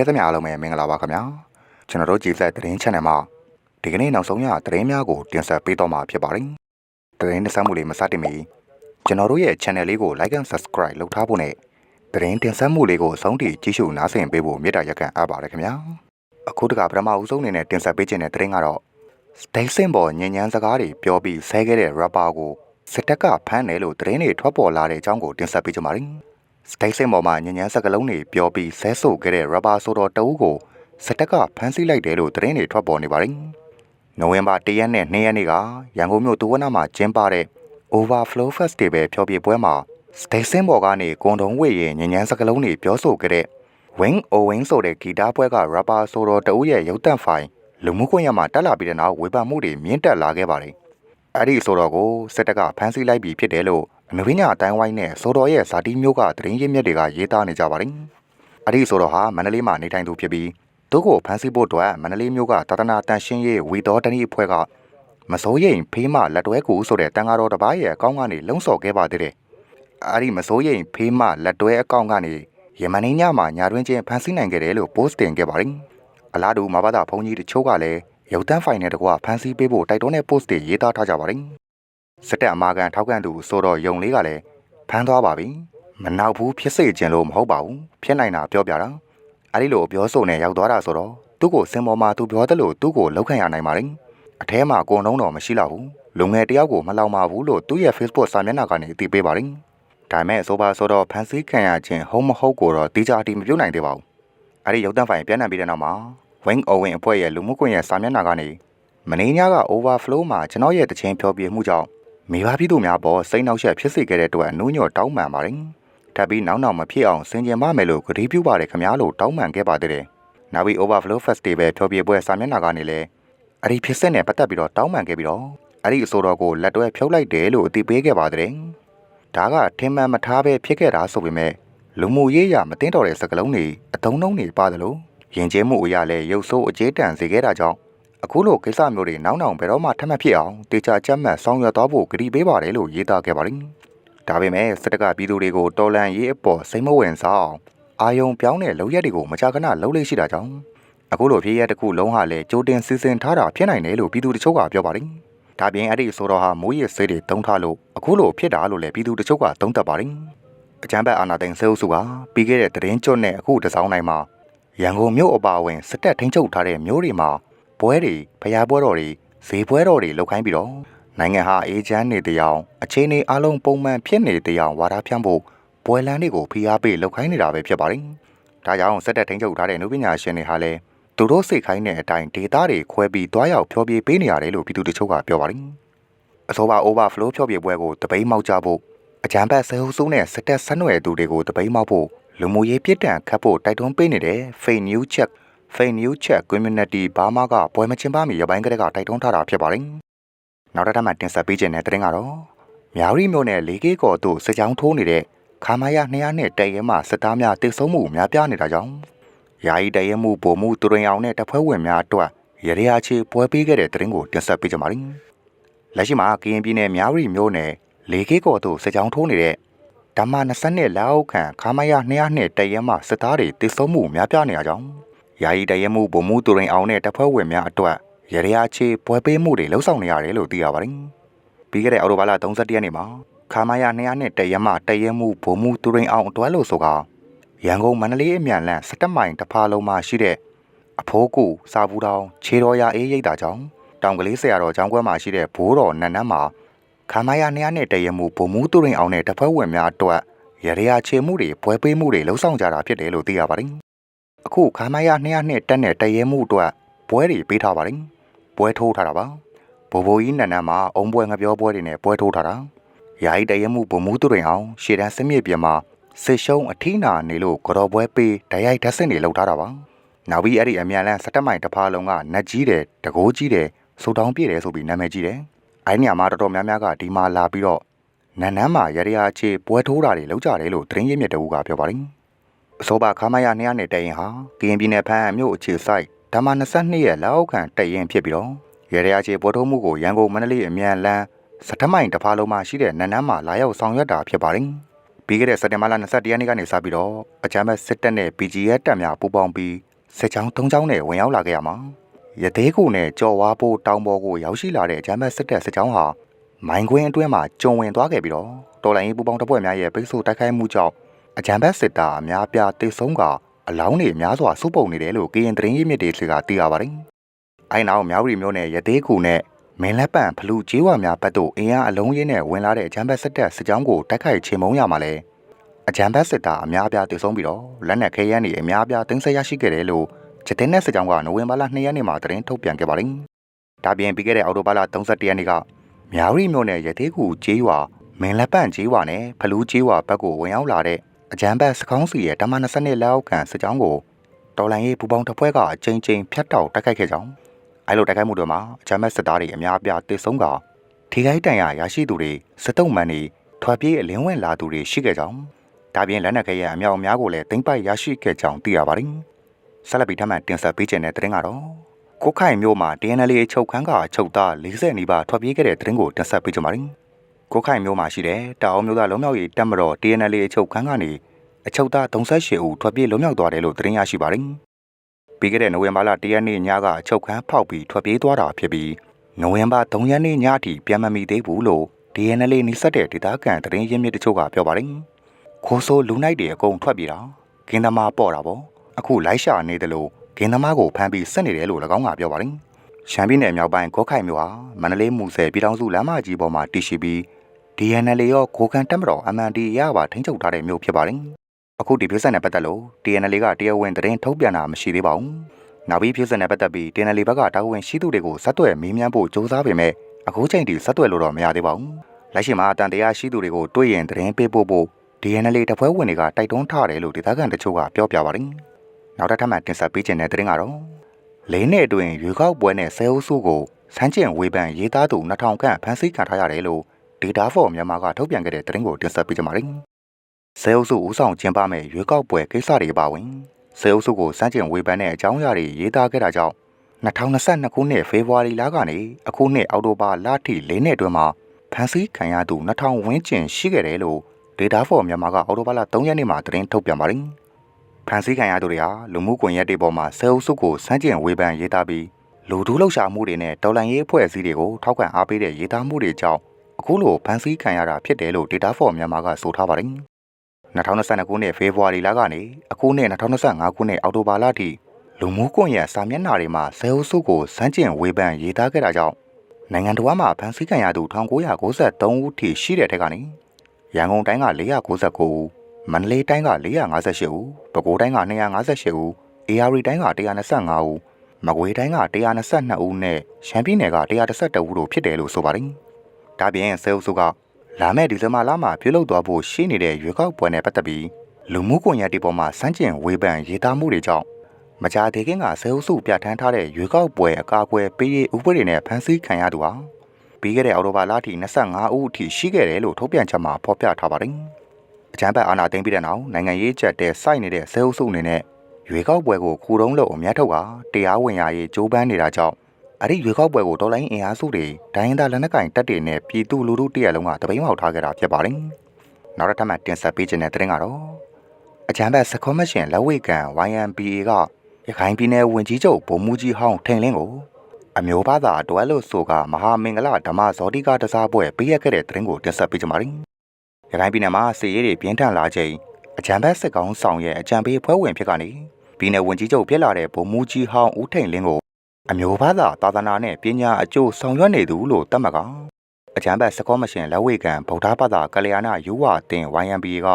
ပြသမျှအားလုံးပဲမင်္ဂလာပါခင်ဗျာကျွန်တော်တို့ကြည်သက်သတင်း channel မှာဒီကနေ့နောက်ဆုံးရသတင်းများကိုတင်ဆက်ပေးတော့မှာဖြစ်ပါတယ်သတင်းတင်ဆက်မှုလေးမစတင်မီကျွန်တော်တို့ရဲ့ channel လေးကို like and subscribe လုပ်ထားဖို့နဲ့သတင်းတင်ဆက်မှုလေးကိုအဆုံးထိကြည့်ရှုနားဆင်ပေးဖို့မေတ္တာရက်ခံအပ်ပါတယ်ခင်ဗျာအခုတကပထမအဦးဆုံးအနေနဲ့တင်ဆက်ပေးခြင်းတဲ့သတင်းကတော့ Station ပေါ်ညဉ့်ညမ်းစကားတွေပြောပြီးဆဲခဲ့တဲ့ rapper ကိုစစ်တပ်ကဖမ်းတယ်လို့သတင်းတွေထွက်ပေါ်လာတဲ့အကြောင်းကိုတင်ဆက်ပေးကြပါမယ်။ Station ပေါ်မှာညဉ့်ညမ်းစကားလုံးတွေပြောပြီးဆဲဆိုခဲ့တဲ့ rapper ဆိုတော့တအူးကိုစစ်တပ်ကဖမ်းဆီးလိုက်တယ်လို့သတင်းတွေထွက်ပေါ်နေပါတယ်။နိုဝင်ဘာ၁ရက်နဲ့၂ရက်နေ့ကရန်ကုန်မြို့ဒူဝနာမှာကျင်းပတဲ့ Overflow Festival ဖျော်ဖြေပွဲမှာ Station ပေါ်ကနေကွန်တုံးဝေရဲ့ညဉ့်ညမ်းစကားလုံးတွေပြောဆိုခဲ့တဲ့ Wing Owing ဆိုတဲ့ဂီတပွဲက rapper ဆိုတော့တအူးရဲ့ရုပ်သံဖိုင်လူမှုကွန်ရက်မှာတက်လာပြီးတဲ့နောက်ဝေဖန်မှုတွေမြင့်တက်လာခဲ့ပါတယ်။အဲ့ဒီဆိုတော့ကိုစစ်တပ်ကဖမ်းဆီးလိုက်ပြီးဖြစ်တယ်လို့ အနုပညာအတိုင်းဝိုင်းနဲ့ဆိုတော့ရဲ့ဇာတိမျိုးကသတင်းရင်းမြစ်တွေကရေးသားနေကြပါတယ်။အဲ့ဒီဆိုတော့ဟာမန္တလေးမှာနေထိုင်သူဖြစ်ပြီးသူ့ကိုဖမ်းဆီးဖို့အတွက်မန္တလေးမျိုးကတာတနာတန်ရှင်းရေးဝီတော်တနည်းအဖွဲ့ကမစိုးရိမ်ဖေးမလက်တွဲကူဆိုတဲ့တန်ဃာတော်တစ်ပါးရဲ့အကောင့်ကနေလုံဆော်ခဲ့ပါသေးတယ်။အဲ့ဒီမစိုးရိမ်ဖေးမလက်တွဲအကောင့်ကနေယမန်နေ့ညမှာညာတွင်ချင်းဖမ်းဆီးနိုင်ခဲ့တယ်လို့ post တင်ခဲ့ပါတယ်။အလားတူမဘာသာဘုန်းကြီးတချို့ကလည်းရုပ်တန်းဖိုင်နဲ့တကွဖမ်းဆီးပေးဖို့တိုက်တွန်းတဲ့ post တွေရေးသားထားကြပါတယ်။ စစ်တပ်အမာခံထောက်ခံသူဆိုတော့ယုံလေးကလည်းဖမ်းသွားပါပြီ။မနောက်ဘူးဖြစ်စေခြင်းလို့မဟုတ်ပါဘူး။ဖြစ်နိုင်တာပြောပြတာ။အဲဒီလိုပြောဆိုနေရောက်သွားတာဆိုတော့သူ့ကိုစင်ပေါ်မှာသူပြောတယ်လို့သူ့ကိုလောက်ခံရနိုင်ပါတယ်။အထဲမှာကိုုံလုံးတော့မရှိတော့ဘူး။လူငယ်တယောက်ကိုမလောင်ပါဘူးလို့သူ့ရဲ့ Facebook စာမျက်နှာကနေအသိပေးပါတယ်။ဒါမဲ့ဆိုပါဆိုတော့ဖန်ဆီးခံရခြင်းဟုတ်မဟုတ်ကိုတော့တိကျအတိမပြုတ်နိုင်သေးပါဘူး။အဲဒီရုပ်သံဖိုင်ပြန်နှံပြီးတဲ့နောက်မှာ Wing Owen အဖွဲ့ရဲ့လူမှုကွန်ရက်စာမျက်နှာကနေမင်းညက overflow မှာကျွန်တော်ရဲ့တခြင်းဖြောပြမှုကြောင့် မိဘပြည်သူများပေါ်စိတ်နှောက်ယှက်ဖြစ်စေခဲ့တဲ့အတွက်အနှူးညော်တောင်းပန်ပါတယ်။ထပ်ပြီးနောက်နောက်မဖြစ်အောင်စင်ကြင်ပါမယ်လို့ကြေပြုပါတယ်ခင်ဗျားလို့တောင်းပန်ခဲ့ပါသေးတယ်။နောက်ပြီး overflow festival ဖြောပြပွဲစာမျက်နှာကနေလည်းအဲ့ဒီဖြစ်ဆက်နဲ့ပတ်သက်ပြီးတော့တောင်းပန်ခဲ့ပြီးတော့အဲ့ဒီအဆိုတော်ကိုလက်တွဲဖြုတ်လိုက်တယ်လို့အသိပေးခဲ့ပါတဲ့။ဒါကထင်မှန်မထားပဲဖြစ်ခဲ့တာဆိုပေမဲ့လူမှုရေးရမတင်တော်တဲ့စကလုံးတွေအတုံးလုံးတွေပါတယ်လို့ယဉ်ကျေးမှုအရာလဲရုပ်ဆိုးအကျေးတန်စေခဲ့တာကြောင့် အခုလိုကိစ္စမျိုးတွေနောက်နောက်ဘယ်တော့မှထပ်မဖြစ်အောင်တေချာကြက်မှတ်ဆောင်ရွက်သွားဖို့ကြတိပေးပါတယ်လို့ရေးသားခဲ့ပါတယ်။ဒါပေမဲ့စစ်တပ်ကပြည်သူတွေကိုတော်လန်ရေးအပေါ်စိတ်မဝင်စားအောင်အာယုံပြောင်းတဲ့လုံရက်တွေကိုမကြာခဏလှုပ်လေ့ရှိတာကြောင့်အခုလိုဖြစ်ရတစ်ခုလုံးဟာလည်းကြိုတင်စီစဉ်ထားတာဖြစ်နိုင်တယ်လို့ပြည်သူတချို့ကပြောပါတယ်။ဒါပြင်အဲ့ဒီဆိုတော့ဟာမိုးရစေးတွေတုံးထားလို့အခုလိုဖြစ်တာလို့လည်းပြည်သူတချို့ကသုံးသပ်ပါတယ်။အကြမ်းဖက်အာဏာသိမ်းဆဲအုပ်စုကပြီးခဲ့တဲ့သတင်းကျွတ်နဲ့အခုတစောင်းနိုင်မှာရန်ကုန်မြို့အပါအဝင်စစ်တပ်ထိန်းချုပ်ထားတဲ့မြို့တွေမှာ ပွဲတွေဖျားပွဲတော်တွေဈေးပွဲတော်တွေလုပ်ခိုင်းပြီးတော့နိုင်ငံဟာအေဂျင့်နေတရားအခြေအနေအလုံးပုံမှန်ဖြစ်နေတရားဝါဒဖြန့်ဖို့ပွဲလန်းတွေကိုဖိအားပေးလုပ်ခိုင်းနေတာပဲဖြစ်ပါတယ်။ဒါကြောင့်စစ်တပ်ထိန်းချုပ်ထားတဲ့နုပညာရှင်တွေဟာလည်းသူတို့စိတ်ခိုင်းတဲ့အတိုင်းဒေတာတွေခွဲပြီးတွားရောက်ဖျော်ဖြေပေးနေရတယ်လို့ပြည်သူတချို့ကပြောပါတယ်။အဆိုပါ overflow ဖျော်ဖြေပွဲကိုတပိတ်မောက်ကြဖို့အကြံဖတ်ဆဲဟုတ်ဆုံးနဲ့စစ်တပ်ဆက်နွယ်သူတွေကိုတပိတ်မောက်ဖို့လူမှုရေးပြစ်ဒဏ်ခတ်ဖို့တိုက်တွန်းပေးနေတဲ့ fake news check fake news check community ဘာမှကပွဲမချင်းပါမီရပိုင်းကလေးကတိုက်တွန်းထားတာဖြစ်ပါတယ်။နောက်တစ်ထပ်မှတင်ဆက်ပေးခြင်းတဲ့တဲ့ကတော့မြောက်ရီမြို့နယ်လေးကေးကော်တို့စစ်ကြောင်းထိုးနေတဲ့ခါမရ200နဲ့တရဲမှစစ်သားများတိတ်ဆုံးမှုများပြားနေတာကြောင့်ယာယီတရဲမှုပုံမှုသူရင်အောင်နဲ့တဖွဲဝင်များအတွက်ရရရချေပွဲပေးခဲ့တဲ့တဲ့ရင်ကိုတင်ဆက်ပေးကြပါမယ်။လက်ရှိမှာကရင်ပြည်နယ်မြောက်ရီမြို့နယ်လေးကေးကော်တို့စစ်ကြောင်းထိုးနေတဲ့ဓမ္မ20နှစ်လောက်ခန့်ခါမရ200နဲ့တရဲမှစစ်သားတွေတိတ်ဆုံးမှုများပြားနေတာကြောင့် ယာယီတရဲမှုဗိုလ်မှူးသူရင်အောင်နဲ့တပ်ဖွဲ့ဝင်များအတွက်ရရချေပွဲပေးမှုတွေလှုပ်ဆောင်နေရတယ်လို့သိရပါတယ်။ပြီးခဲ့တဲ့အော်တိုဘာလ31ရက်နေ့မှာခါမရ200နဲ့တရဲမှတရဲမှုဗိုလ်မှူးသူရင်အောင်အတွဲလို့ဆိုကရန်ကုန်မန္တလေးအမြန်လန်17မိုင်တဖာလုံးမှာရှိတဲ့အဖိုးကူစာဘူးတောင်ခြေတော်ရအေးရိတ်တာကြောင့်တောင်ကလေးဆရာတော်ကျောင်းကွဲမှာရှိတဲ့ဘိုးတော်နန်းနန်းမှာခါမရ200နဲ့တရဲမှုဗိုလ်မှူးသူရင်အောင်နဲ့တပ်ဖွဲ့ဝင်များအတွက်ရရချေမှုတွေပွဲပေးမှုတွေလှုပ်ဆောင်ကြတာဖြစ်တယ်လို့သိရပါတယ် အခုခါမရ200နဲ့တက်နဲ့တရဲမှုအတွက်ပွဲတွေပေးထားပါတယ်ပွဲထိုးထားတာပါဘိုးဘိုးကြီးနန်းနန်းမှာအုံပွဲငပြောပွဲတွေနဲ့ပွဲထိုးထားတာယာယီတရဲမှုဘုံမှုသူတွေအောင်ရှေ့တန်းစစ်မြေပြင်မှာစစ်ရှုံးအထီးနာနေလို့ကြော်ပွဲပေးဓာတ်ရိုက်ဓာတ်စစ်တွေလှုပ်ထားတာပါနောက်ပြီးအဲ့ဒီအမြန်လန်းစတက်မိုင်တစ်ဖားလုံးကနတ်ကြီးတယ်တကိုးကြီးတယ်စူတောင်းပြည့်တယ်ဆိုပြီးနာမည်ကြီးတယ်အဲ့ဒီညမှာတော်တော်များများကဒီမှာလာပြီးတော့နန်းနန်းမှာရရချေပွဲထိုးတာတွေလုပ်ကြတယ်လို့သတင်းရင်းမြစ်တအူးကပြောပါတယ် အစောပါခါမရ200နဲ့တရင်ဟာကရင်ပြည်နယ်ဖန်းမြို့အခြေဆိုင်ဓမ္မ22ရဲ့လက်အောက်ခံတရင်ဖြစ်ပြီးတော့ရရချေပွဲထိုးမှုကိုရန်ကုန်မန္တလေးအမြန်လန်းစထမိုင်တစ်ဖားလုံးမှာရှိတဲ့နန်းနန်းမှာလာရောက်ဆောင်ရွက်တာဖြစ်ပါတယ်ပြီးခဲ့တဲ့စက်တင်ဘာလ22ရက်နေ့ကနေစပြီးတော့အကြမ်းဖက်စစ်တပ်နဲ့ BGF တပ်များပူးပေါင်းပြီးစစ်ကြောင်း၃ကြောင်းနဲ့ဝင်ရောက်လာခဲ့ရမှာရသေးကူနဲ့ကြော်ဝါပိုးတောင်ပေါ်ကိုရောက်ရှိလာတဲ့အကြမ်းဖက်စစ်တပ်စစ်ကြောင်းဟာမိုင်းခွင်းအတွင်းမှာကျုံဝင်သွားခဲ့ပြီးတော့တော်လိုင်းရေးပူပေါင်းတပ်ဖွဲ့များရဲ့ပိတ်ဆို့တိုက်ခိုက်မှုကြောင့် အကြမ်းဖက်စစ်သားအများပြားတိတ်ဆုံးကအလောင်းတွေများစွာစုပုံနေတယ်လို့ကရင်သတင်းရင်းမြစ်တွေကသိရပါတယ်။အဲနောက်မြောက်ရီမျိုးနဲ့ရသေးကူနဲ့မင်းလက်ပံဖလူကျေးဝါများဘက်သို့အင်အားအလုံးရင်းနဲ့ဝင်လာတဲ့အကြမ်းဖက်စစ်တပ်စစ်ကြောင်းကိုတိုက်ခိုက်ချေမှုန်းရမှာလဲအကြမ်းဖက်စစ်သားအများအပြားတည်ဆုံးပြီးတော့လက်နက်ခဲယမ်းတွေအများအပြားတင်ဆက်ရရှိခဲ့တယ်လို့ချက်တဲ့နဲ့စစ်ကြောင်းကနိုဝင်ဘာလ2ရက်နေ့မှာသတင်းထုတ်ပြန်ခဲ့ပါတယ်။ဒါပြင်ပြီးခဲ့တဲ့အောက်တိုဘာလ31ရက်နေ့ကမြောက်ရီမျိုးနဲ့ရသေးကူကျေးဝါမင်းလက်ပံကျေးဝါနဲ့ဖလူကျေးဝါဘက်ကိုဝင်ရောက်လာတဲ့ အကြမ်းဖက်စကောင်းစီရဲ့ဓမ္မ20လက်အောက်ခံစစ်ကြောင်းကိုတော်လန်ရေးပူပေါင်းတပ်ဖွဲ့ကအကြိမ်ကြိမ်ဖျက်တောက်တိုက်ခိုက်ခဲ့ကြောင်းအဲလိုတိုက်ခိုက်မှုတွေမှာအကြမ်းဖက်စစ်သားတွေအများအပြားတေဆုံးကထိခိုက်တန်ရာရရှိသူတွေစစ်တုံးမှန်တွေထွက်ပြေးအလင်းဝင်လာသူတွေရှိခဲ့ကြောင်းဒါပြင်လက်နက်ခဲရဲ့အမြောက်အများကိုလည်းတင်ပိုက်ရရှိခဲ့ကြောင်းသိရပါတယ်ဆက်လက်ပြီးထပ်မံတင်ဆက်ပေးခြင်းတဲ့သတင်းကတော့ကိုခိုင်မျိုးမှာ DNL အချုပ်ခန်းကအချုပ်သား40နီးပါးထွက်ပြေးခဲ့တဲ့သတင်းကိုတင်ဆက်ပေးကြပါမယ် ကိုခိုင်မျိုးမှာရှိတဲ့တာအောင်မျိုးသားလုံးမြောက်ရေးတပ်မတော် DNL အချုပ်ခန်းကနေအချုပ်သား38ဦးထွက်ပြေးလွတ်မြောက်သွားတယ်လို့သတင်းရရှိပါတယ်။ပြီးခဲ့တဲ့နိုဝင်ဘာလ10ရက်နေ့ညကအချုပ်ခန်းဖောက်ပြီးထွက်ပြေးသွားတာဖြစ်ပြီးနိုဝင်ဘာ3ရက်နေ့ညအထိပြန်မမီသေးဘူးလို့ DNL နှိစက်တဲ့ဒေသခံသတင်းရင်းမြစ်တချို့ကပြောပါတယ်။ခိုးဆိုးလူနိုင်တွေအကုန်ထွက်ပြေးတာဂင်းသမားပေါ့တာပေါ့အခုလိုက်ရှာနေတယ်လို့ဂင်းသမားကိုဖမ်းပြီးဆက်နေတယ်လို့၎င်းကပြောပါတယ်။ရှမ်းပြည်နယ်မြောက်ပိုင်းကော့ခိုင်မြို့ဟာမန္တလေးမူဆယ်ပြည်ထောင်စုလမ်းမကြီးပေါ်မှာတည်ရှိပြီး DNL ရောကိုကန်တက်မတော် MND ရပါထိန်းချုပ်ထားတဲ့မြို့ဖြစ်ပါတယ်။အခုဒီပြဿနာနဲ့ပတ်သက်လို့ DNL ကတရားဝင်သတင်းထုတ်ပြန်တာမရှိသေးပါဘူး။နောက်ပြီးပြဿနာနဲ့ပတ်သက်ပြီး DNL ဘက်ကတာဝန်ရှိသူတွေကိုဆက်သွယ်မေးမြန်းဖို့ကြိုးစားပေမဲ့အခုချိန်ထိဆက်သွယ်လို့တော့မရသေးပါဘူး။လက်ရှိမှာအတန်တရားရှိသူတွေကိုတွေ့ရင်သတင်းပေးဖို့ဖို့ DNL တပွဲဝင်တွေကတိုက်တွန်းထားတယ်လို့ဒေသခံတချို့ကပြောပြပါတယ်။နောက်တစ်ထပ်မှတင်ဆက်ပေးခြင်းတဲ့သတင်းကတော့လေးနှစ်အတွင်းရွေကောက်ပွဲနဲ့ဆဲအုပ်စုကိုစမ်းကျင်ဝေဖန်ရေးသားသူ2000ခန့်ဖမ်းဆီးခံထားရတယ်လို့ Data for မြန်မာကထုတ်ပြန်ခဲ့တဲ့သတင်းကိုတင်ဆက်ပေးကြပါမယ်။ဆဲအုပ်စုဦးဆောင်ကျင်းပမဲ့ရွေးကောက်ပွဲကိစ္စတွေပါဝင်ဆဲအုပ်စုကိုစမ်းကျင်ဝေဖန်တဲ့အကြောင်းအရာတွေရေးသားခဲ့တာကြောင့်2022ခုနှစ်ဖေဖော်ဝါရီလကနေအခုနှစ်အောက်တိုဘာလထိ၄နှစ်အတွင်းမှာဖမ်းဆီးခံရသူ2000ဝန်းကျင်ရှိခဲ့တယ်လို့ Data for မြန်မာကအောက်တိုဘာလ3ရက်နေ့မှာသတင်းထုတ်ပြန်ပါတယ်။ဖမ်းဆီးခံရသူတွေဟာလူမှုကွန်ရက်တွေပေါ်မှာဆဲအုပ်စုကိုစမ်းကျင်ဝေဖန်ရေးသားပြီးလူထုလှုပ်ရှားမှုတွေနဲ့တော်လှန်ရေးအဖွဲ့အစည်းတွေကိုထောက်ခံအားပေးတဲ့ရေးသားမှုတွေကြောင့် အခုလိုဖမ်းဆီးခံရတာဖြစ်တယ်လို့ Data for မြန်မာကဆိုထားပါတယ်။2022ခုနှစ်ဖေဖော်ဝါရီလကနေအခုနှစ်2025ခုနှစ်အောက်တိုဘာလထိလူမှုကွန်ရက်စာမျက်နှာတွေမှာဇဲအုပ်စုကိုစမ်းကျင်ဝေဖန်ရေးသားခဲ့တာကြောင့်နိုင်ငံတော်မှာဖမ်းဆီးခံရသူ1993ဦးထိရှိတဲ့ထက်ကနေရန်ကုန်တိုင်းက499ဦးမန္တလေးတိုင်းက458ဦးပဲခူးတိုင်းက258ဦးအေရီတိုင်းက125ဦးမကွေးတိုင်းက122ဦးနဲ့ရှမ်းပြည်နယ်က112ဦးတို့ဖြစ်တယ်လို့ဆိုပါတယ်။ ဒါပြင်ဆဲအုပ်စုကလာမယ့်ဒီဇင်ဘာလမှာပြုလုပ်သွားဖို့ရှိနေတဲ့ရွေးကောက်ပွဲနဲ့ပတ်သက်ပြီးလူမှုကွန်ရက်တွေပေါ်မှာစမ်းကျင်ဝေဖန်ရေးသားမှုတွေကြောင့်မကြာသေးခင်ကဆဲအုပ်စုပြဋ္ဌာန်းထားတဲ့ရွေးကောက်ပွဲအကာအကွယ်ပေးရေးဥပဒေနဲ့ဖမ်းဆီးခံရသူဟာပြီးခဲ့တဲ့အောက်တိုဘာလထိ25ဦးအထိရှိခဲ့တယ်လို့ထုတ်ပြန်ချက်မှာဖော်ပြထားပါတယ်။အကြမ်းဖက်အာဏာသိမ်းပြီးတဲ့နောက်နိုင်ငံရေးချက်တဲ့စိုက်နေတဲ့ဆဲအုပ်စုအနေနဲ့ရွေးကောက်ပွဲကိုခူတုံးလို့အများထုတ်ကတရားဝင်ရရေးကြိုးပမ်းနေတာကြောင့် အဲ့ဒီရွေးကောက်ပွဲကိုတော်လိုင်းအင်အားစုတွေဒိုင်းဒါလက်နက်ကင်တပ်တွေနဲ့ပြည်သူလူထုတရက်လုံးကတပိန်းမောက်ထားကြတာဖြစ်ပါတယ်။နောက်တစ်ထပ်မှတင်ဆက်ပေးခြင်းတဲ့သတင်းကတော့အကြမ်းဖက်စကောမရှင်လက်ဝဲကန် YMBA ကရခိုင်ပြည်နယ်ဝန်ကြီးချုပ်ဗိုလ်မှူးကြီးဟောင်းထိန်လင်းကိုအမျိုးဘာသာတွဲလို့ဆိုကမဟာမင်္ဂလာဓမ္မဇောတိကတစားပွဲပေးရခဲ့တဲ့သတင်းကိုတင်ဆက်ပေးကြပါမယ်။ရခိုင်ပြည်နယ်မှာစစ်ရေးတွေပြင်းထန်လာချိန်အကြံဘက်စစ်ကောင်ဆောင်ရဲ့အကြံပေးဖွဲ့ဝင်ဖြစ်ကနေပြည်နယ်ဝန်ကြီးချုပ်ဖြစ်လာတဲ့ဗိုလ်မှူးကြီးဟောင်းဦးထိန်လင်းကို အမျိုးဘာသာသာသနာနဲ့ပညာအကျိုးဆောင်ရွက်နေသူလို့သတ်မှတ်ကအကြံဘက်စကောမရှင်လက်ဝဲကန်ဗုဒ္ဓဘာသာကလျာဏယူဝအသင် YMBA က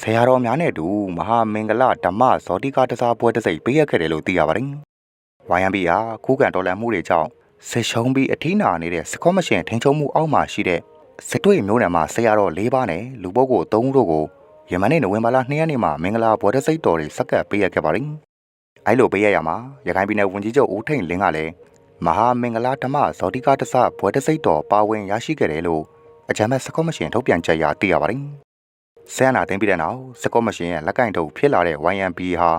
ဆရာတော်များနဲ့တူမဟာမင်္ဂလဓမ္မဇောတိကတစားပွဲတစ်စိတ်ပေးရခဲ့တယ်လို့သိရပါတယ်။ YMBA ဟာခုခံတော်လှန်မှုတွေကြောင့်ဆက်ရှုံးပြီးအထီးနာနေတဲ့စကောမရှင်ထိန်းချုပ်မှုအောက်မှာရှိတဲ့စစ်တွေမျိုးနယ်မှာဆရာတော်၄ပါးနဲ့လူပုဂ္ဂိုလ်၃ဦးတို့ကိုယမနေ့နိုဝင်ဘာလ2ရက်နေ့မှာမင်္ဂလာပွဲတစ်စိတ်တော်တွေစက္ကပ်ပေးရခဲ့ပါတယ်။ အဲလိုပေးရရမှာရခိုင်ပြည်နယ်ဝန်ကြီးချုပ်ဦးထိန်လင်းကလည်းမဟာမင်္ဂလာဓမ္မဇောတိကတစပွဲတစ်စိတ်တော်ပါဝင်ရရှိခဲ့တယ်လို့အကြမ်းဖက်စကောမရှင်ထုတ်ပြန်ချက်အရသိရပါတယ်။ဆန်နာသိမ်းပြီးတဲ့နောက်စကောမရှင်ရဲ့လက်ကင်ထုတ်ဖြစ်လာတဲ့ YMB ဟာ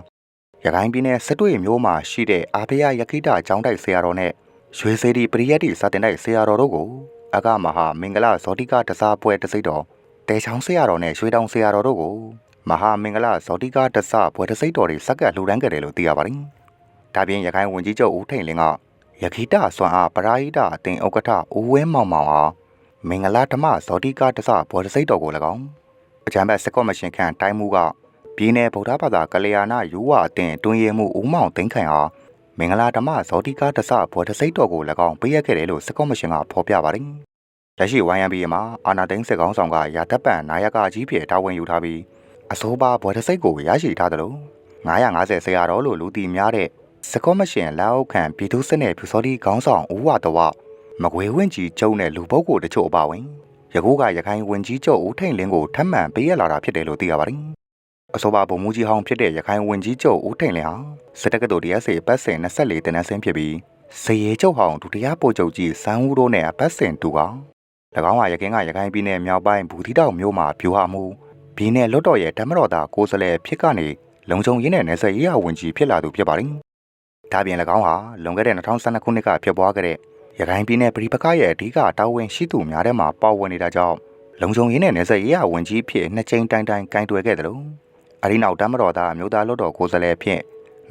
ရခိုင်ပြည်နယ်စစ်တွေမျိုးမှာရှိတဲ့အာဖယယခိတကျောင်းတိုက်ဆရာတော်နဲ့ရွှေစေတီပရိယတ်တီစာတင်တိုက်ဆရာတော်တို့ကိုအကမဟာမင်္ဂလာဇောတိကတစားပွဲတစ်စိတ်တော်တဲချောင်းဆရာတော်နဲ့ရွှေတောင်ဆရာတော်တို့ကို မဟာမင်္ဂလာဇောတိကတစပွဲတစ်စိတ်တော်တွေစက္ကပ်လှူဒန်းခဲ့တယ်လို့သိရပါတယ်ဒါပြင်ရခိုင်ဝန်ကြီးချုပ်ဦးထိန်လင်းကရခိတဆွမ်းအားပရာဟိတအသင်ဥက္ကဋ္ဌဦးဝဲမောင်မောင်အားမင်္ဂလာဓမ္မဇောတိကတစဘောဓစိတ်တော်ကို၎င်းအကြံဘက်စကော့မရှင်ခန့်တိုင်းမှုကပြည်내ဗုဒ္ဓဘာသာကလျာဏယူဝအသင်တွင်ရမှုဦးမောင်သိန်းခိုင်အားမင်္ဂလာဓမ္မဇောတိကတစဘောဓစိတ်တော်ကို၎င်းပေးရခဲ့တယ်လို့စကော့မရှင်ကဖော်ပြပါတယ်လက်ရှိ YMB မှာအာနာသိန်းစစ်ကောင်းဆောင်ကရာတပ်ပံနာယကကြီးဖြစ်တာဝန်ယူထားပြီး အစိုးပါဘောဓစိတ်ကိုရရှိထားတယ်လို့950ဆရာတော်လို့လူတီများတဲ့စကောမရှင်လက်အောက်ခံပြည်သူစစ်နယ်ဖြူစောတိခေါင်းဆောင်ဦးဝတော်မကွေဝင့်ကြီးကျုံတဲ့လူပုဂ္ဂိုလ်တချို့အပါဝင်ယခုကရခိုင်ဝင်ကြီးချုပ်ဦးထိန်လင်းကိုထပ်မံပေးရလာတာဖြစ်တယ်လို့သိရပါတယ်။အဆိုပါဗိုလ်မှူးကြီးဟောင်းဖြစ်တဲ့ရခိုင်ဝင်ကြီးချုပ်ဦးထိန်လင်းဟာစစ်တပ်ကတော်တရားစီပတ်စဉ်24တနန်းစင်းဖြစ်ပြီးစရေချုပ်ဟောင်းဒုတိယပို့ချုပ်ကြီးစန်းဦးတို့နဲ့အပတ်စဉ်တူက၎င်းကရခိုင်ကရခိုင်ပြည်နယ်မြောက်ပိုင်းဘူတိတောင်မြို့မှာပြူဟာမှု ပြည်နယ်လွတ်တော်ရဲ့ဓမ္မတော်သားကိုယ်စားလှယ်ဖြစ်ကနေလုံခြုံရေးနဲ့နယ်စပ်ရေးရာဝန်ကြီးဖြစ်လာသူဖြစ်ပါတယ်။ဒါပြင်၎င်းဟာလွန်ခဲ့တဲ့2012ခုနှစ်ကဖြစ်ပွားခဲ့တဲ့ရခိုင်ပြည်နယ်ပြည်ပခရဲ့အဓိကတာဝန်ရှိသူများထဲမှာပါဝင်နေတာကြောင့်လုံခြုံရေးနဲ့နယ်စပ်ရေးရာဝန်ကြီးဖြစ်နှစ်ကြိမ်တိုင်တိုင်ကင်တွယ်ခဲ့တယ်လို့အဲဒီနောက်တမတော်သားအမျိုးသားလွတ်တော်ကိုယ်စားလှယ်ဖြစ်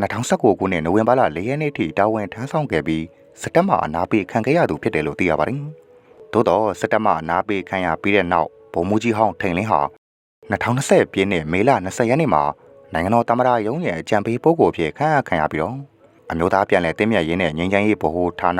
2019ခုနှစ်နိုဝင်ဘာလ4ရက်နေ့ထိတာဝန်ထမ်းဆောင်ခဲ့ပြီးစက်တဘာအနာပေးခံခဲ့ရသူဖြစ်တယ်လို့သိရပါတယ်။သို့တော့စက်တဘာအနာပေးခံရပြီးတဲ့နောက်ဗိုလ်မှူးကြီးဟောင်းထိန်လင်းဟာ 2020ပြည့်နှစ်မေလ20ရက်နေ့မှာနိုင်ငံတော်တမရရုံးရဲ့အကြံပေးပုဂ္ဂိုလ်ဖြစ်ခန့်အပ်ခံရပြီးတော့အမျိုးသားပြန်လည်တည်မြဲရေးနဲ့ငြိမ်းချမ်းရေးဗဟိုဌာန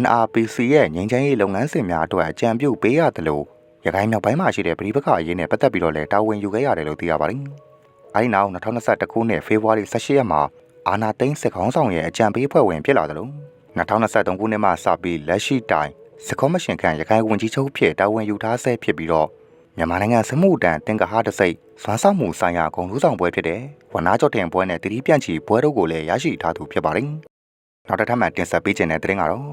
NRPC ရဲ့ငြိမ်းချမ်းရေးလုပ်ငန်းစဉ်များအတွက်အကြံပြုပေးရတယ်လို့ရခိုင်မြောက်ပိုင်းမှာရှိတဲ့ပြည်ပခအရေးနဲ့ပတ်သက်ပြီးတော့လည်းတာဝန်ယူခဲ့ရတယ်လို့သိရပါတယ်။အဲဒီနောက်2021ခုနှစ်ဖေဖော်ဝါရီ18ရက်မှာအာနာသိန်းစစ်ခေါင်းဆောင်ရဲ့အကြံပေးအဖွဲ့ဝင်ဖြစ်လာတယ်လို့2023ခုနှစ်မှာစပြီးလက်ရှိတိုင်စစ်ကောမရှင်ခန့်ရခိုင်ဝန်ကြီးချုပ်ဖြစ်တာဝန်ယူထားဆဲဖြစ်ပြီးတော့ မြန်မာနိုင်ငံစမှုတန်တင်ကဟာတစိတ်စွမ်းဆောင်မှုဆိုင်ရာဂုဏ်ထူးဆောင်ပွဲဖြစ်တဲ့ဝနာကျော်တင်ပွဲနဲ့တတိပြန့်ချီပွဲတို့ကိုလည်းရရှိထားသူဖြစ်ပါတယ်။နောက်တစ်ထပ်မှတင်ဆက်ပေးခြင်းတဲ့သတင်းကတော့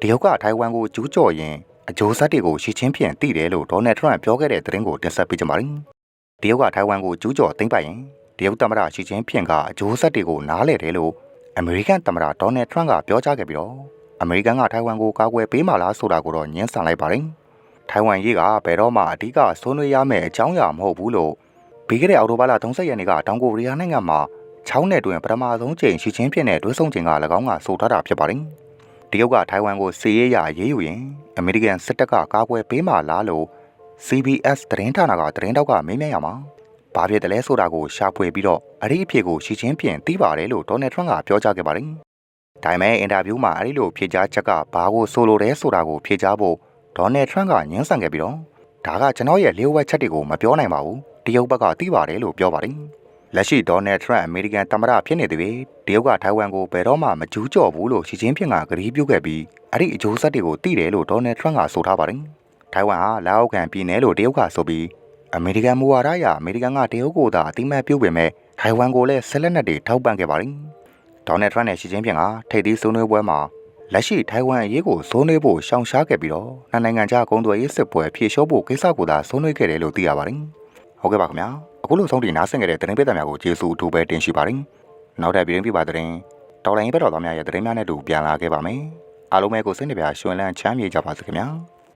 တရုတ်ကထိုင်ဝမ်ကိုကျူးကျော်ရင်အကျိုးဆက်တွေကိုရှင်းချင်းဖြင့်သိတယ်လို့ဒေါ်နယ်ထရန့်ပြောခဲ့တဲ့သတင်းကိုတင်ဆက်ပေးကြပါမယ်။တရုတ်ကထိုင်ဝမ်ကိုကျူးကျော်သိမ်းပိုက်ရင်တရုတ်သမ္မတရှီကျင်းဖျင်ကအကျိုးဆက်တွေကိုနားလည်တယ်လို့အမေရိကန်သမ္မတဒေါ်နယ်ထရန့်ကပြောကြားခဲ့ပြီးတော့အမေရိကန်ကထိုင်ဝမ်ကိုကာကွယ်ပေးမှလားဆိုတာကိုတော့ညှင်းဆန်လိုက်ပါတယ်။ ထိုင်ဝမ်ရေးကဘယ်တော့မှအဓိကဆွေးနွေးရမယ့်အကြောင်းအရာမဟုတ်ဘူးလို့ပြီးခဲ့တဲ့အောက်တိုဘာလ30ရက်နေ့ကတောင်ကိုရီးယားနိုင်ငံမှာချောင်းနယ်တွင်ပထမဆုံးချိန်ရှီချင်းဖြစ်တဲ့တွဲဆုံချိန်က၎င်းကဆိုထားတာဖြစ်ပါတယ်။တရုတ်ကထိုင်ဝမ်ကိုစီးရဲရရေးယူရင်အမေရိကန်စစ်တပ်ကကာကွယ်ပေးမှလားလို့ CBS သတင်းဌာနကသတင်းတောက်ကမေးမြန်းရမှာဘာဖြစ်တယ်လဲဆိုတာကိုရှာဖွေပြီးတော့အဲ့ဒီအဖြစ်ကိုရှီချင်းပြင်သိပါတယ်လို့ဒေါ်နယ်ထရန့်ကပြောကြားခဲ့ပါတယ်။ဒါပေမဲ့အင်တာဗျူးမှာအဲ့ဒီလိုဖြေကြားချက်ကဘာကိုဆိုလိုတယ်ဆိုတာကိုဖြေကြားဖို့ ဒေါ်နယ်ထရန့်ကညှင်းဆန်ခဲ့ပြီးတော့ဒါကကျွန်တော်ရဲ့လျှို့ဝှက်ချက်တွေကိုမပြောနိုင်ပါဘူးတရုတ်ဘက်ကသိပါတယ်လို့ပြောပါတယ်လက်ရှိဒေါ်နယ်ထရန့်အမေရိကန်သမ္မတဖြစ်နေသူတွေတရုတ်ကထိုင်ဝမ်ကိုဘယ်တော့မှမကျူးကျော်ဘူးလို့ရှီချင်းဖျင်ကကြေပြုခဲ့ပြီးအဲ့ဒီအကျိုးဆက်တွေကိုသိတယ်လို့ဒေါ်နယ်ထရန့်ကဆိုထားပါတယ်ထိုင်ဝမ်ဟာလာအောက်ခံပြည်နယ်လို့တရုတ်ကဆိုပြီးအမေရိကန်မူဝါဒအရအမေရိကန်ကတရုတ်ကိုသာအတိမတ်ပြုတ်ပေမဲ့ထိုင်ဝမ်ကိုလည်းဆက်လက်နက်တွေထောက်ပံ့ခဲ့ပါတယ်ဒေါ်နယ်ထရန့်နဲ့ရှီချင်းဖျင်ကထိပ်သီးဆွေးနွေးပွဲမှာ လက်ရှိထိုင်ဝမ်အရေးကိုစိုးနှွေးဖို့ရှောင်ရှားခဲ့ပြီးတော့နှစ်နိုင်ငံကြားကုန်သွယ်ရေးစစ်ပွဲဖြေလျှော့ဖို့ကိစ္စကိုသာစိုးနှွေးခဲ့တယ်လို့သိရပါတယ်။ဟုတ်ကဲ့ပါခင်ဗျာ။အခုလိုဆုံးတီနားဆင်ခဲ့တဲ့သတင်းပေးသမားကိုကျေးဇူးအထူးပဲတင်ရှိပါတယ်။နောက်ထပ်ပြည်တွင်းပြပါသတင်းတော်လိုင်းဘက်တော်သားများရဲ့သတင်းများနဲ့တူပြန်လာခဲ့ပါမယ်။အားလုံးပဲကိုစိတ်နှပြရှင်လန်းချမ်းမြေကြပါစေခင်ဗျာ။